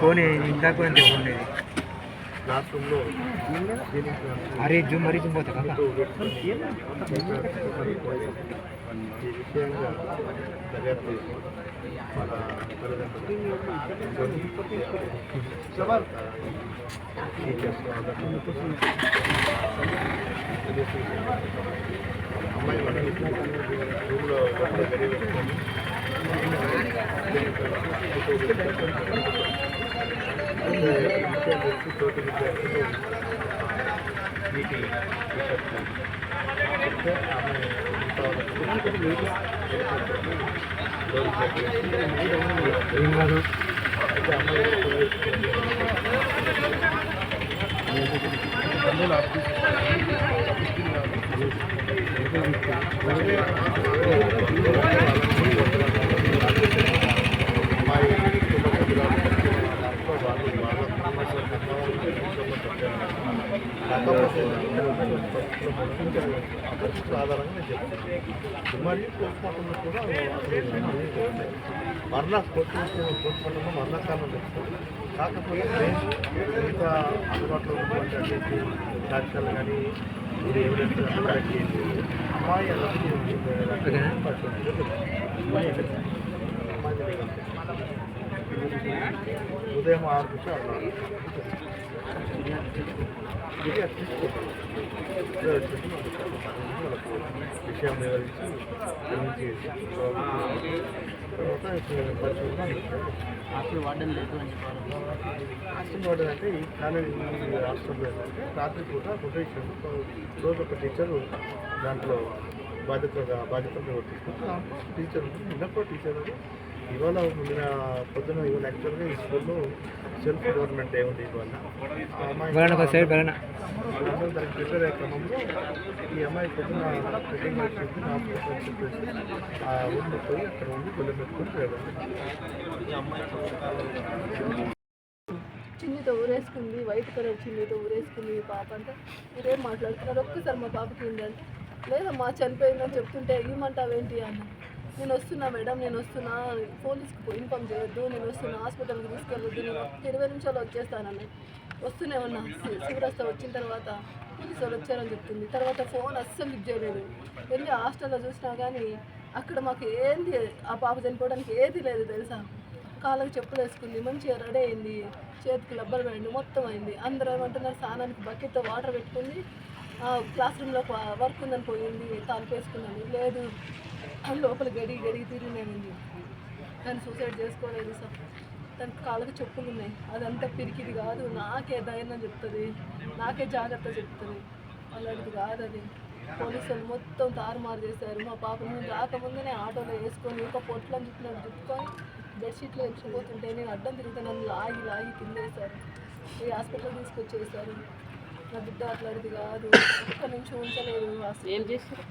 Phone ఇందాక phone ఇది. అరే జూమ్ మరీ జూమ్ పోతా కదా ఈ విషయంగా దర్యాప్తు అమ్మాయి రూమ్లో గడి పెట్టుకొని విషయాలు వచ్చి తోటి విద్యార్థులు మీటింగ్ ఏం కాదు అయితే అమ్మాయి ఆధారంగా చెప్తున్నాను మరియు పోస్ట్మార్టంలో కూడా మరణ పోస్ట్మార్టంలో మరణకాలం చెప్తాను కాకపోతే మిగతా అందుబాటులో ఉన్నటువంటి అన్నిటి సాక్ష్యాలు కానీ ఇది ఎవిడెన్స్ కలెక్ట్ చేసి అమ్మాయి ఉదయం ఆరు నుంచి ఆరు విషయం వివరించి తర్వాత పరిశోధన హాస్టల్ వార్డెన్ లేదు అని చెప్పారు. వార్డెన్ అంటే ఈ కాలేజీ హాస్టల్లో ఏంటంటే రాత్రి పూట రొటేషన్ రోజు ఒక టీచరు దాంట్లో బాధ్యతగా బాధ్యతలు తీసుకుంటే టీచర్ ఉంటుంది టీచర్ ఇవాళ నిన్న పొద్దున ఇవాళ యాక్చువల్గా ఈ స్కూల్లో సెల్ఫ్ గవర్నమెంట్ డే ఉంది ఇవాళ. అందరూ దానికి ప్రిపేర్ అయ్యే క్రమంలో ఈ అమ్మాయి పొద్దున ప్రిపేర్ వచ్చింది హాస్పిటల్ అని చెప్పేసి ఆ ఊళ్ళో పోయి అక్కడ ఉండి గొల్లె పెట్టుకుని వెళ్ళండి చిన్నితో ఊరేసుకుంది వైట్ కలర్ చిన్నితో ఊరేసుకుంది ఈ పాప అంటే మీరేం మాట్లాడుతున్నారు? ఒక్కసారి మా పాపకి ఏంటంటే లేదమ్మా చనిపోయిందని చెప్తుంటే ఇవ్వమంటావేంటి అన్న నేను వస్తున్నా మేడం నేను వస్తున్నా. పోలీస్కి ఇన్ఫామ్ చేయొద్దు నేను వస్తున్నా హాస్పిటల్కి తీసుకెళ్ళొద్దు నేను ఇరవై నిమిషాలు వచ్చేస్తానని వస్తూనే ఉన్నా సి- శివరాస్త వచ్చిన తర్వాత పోలీసు వాళ్ళు వచ్చారని చెప్తుంది. తర్వాత ఫోన్ అస్సలు లిఫ్ట్ చేయలేదు. వెళ్ళి హాస్టల్లో చూసినా కానీ అక్కడ మాకు ఏంది? ఆ పాప చనిపోవడానికి ఏది లేదు తెలుసా? కాళ్ళకి చెప్పులు వేసుకుంది మంచిగా రెడీ అయింది చేతికి లబ్బలు పడింది మొత్తం అయింది. అందరూ ఏమంటున్నారు? స్నానానికి బకెట్తో వాటర్ పెట్టుకుంది. ఆ, క్లాస్ రూమ్లో వర్క్ ఉందని పోయింది తాలిపి వేసుకున్నాను లేదు లోపల గడి గడి తిరిగినేది కానీ సూసైడ్ చేసుకోలేదు సార్. తనకి కాళ్ళకి చెప్పులు ఉన్నాయి. అదంతా పిరికిది కాదు. నాకే ధైర్యం చెప్తుంది. నాకే జాగ్రత్త చెప్తుంది. అలాంటిది కాదు అది. పోలీసులు మొత్తం తారుమారు చేశారు. మా పాప నేను రాకముందునే ఆటోలో వేసుకొని ఒక పొట్లను చుట్టినట్టు చుట్టుకొని బెడ్షీట్లో ఎంచిపోతుంటే నేను అడ్డం తిరిగితే నన్ను లాగి లాగి కిందేశారు ఈ హాస్పిటల్ తీసుకొచ్చేసారు నా బిడ్డ అట్లాంటిది కాదు. ఒక్క నిమిషం ఉంచలేదు. ఏం చేస్తారు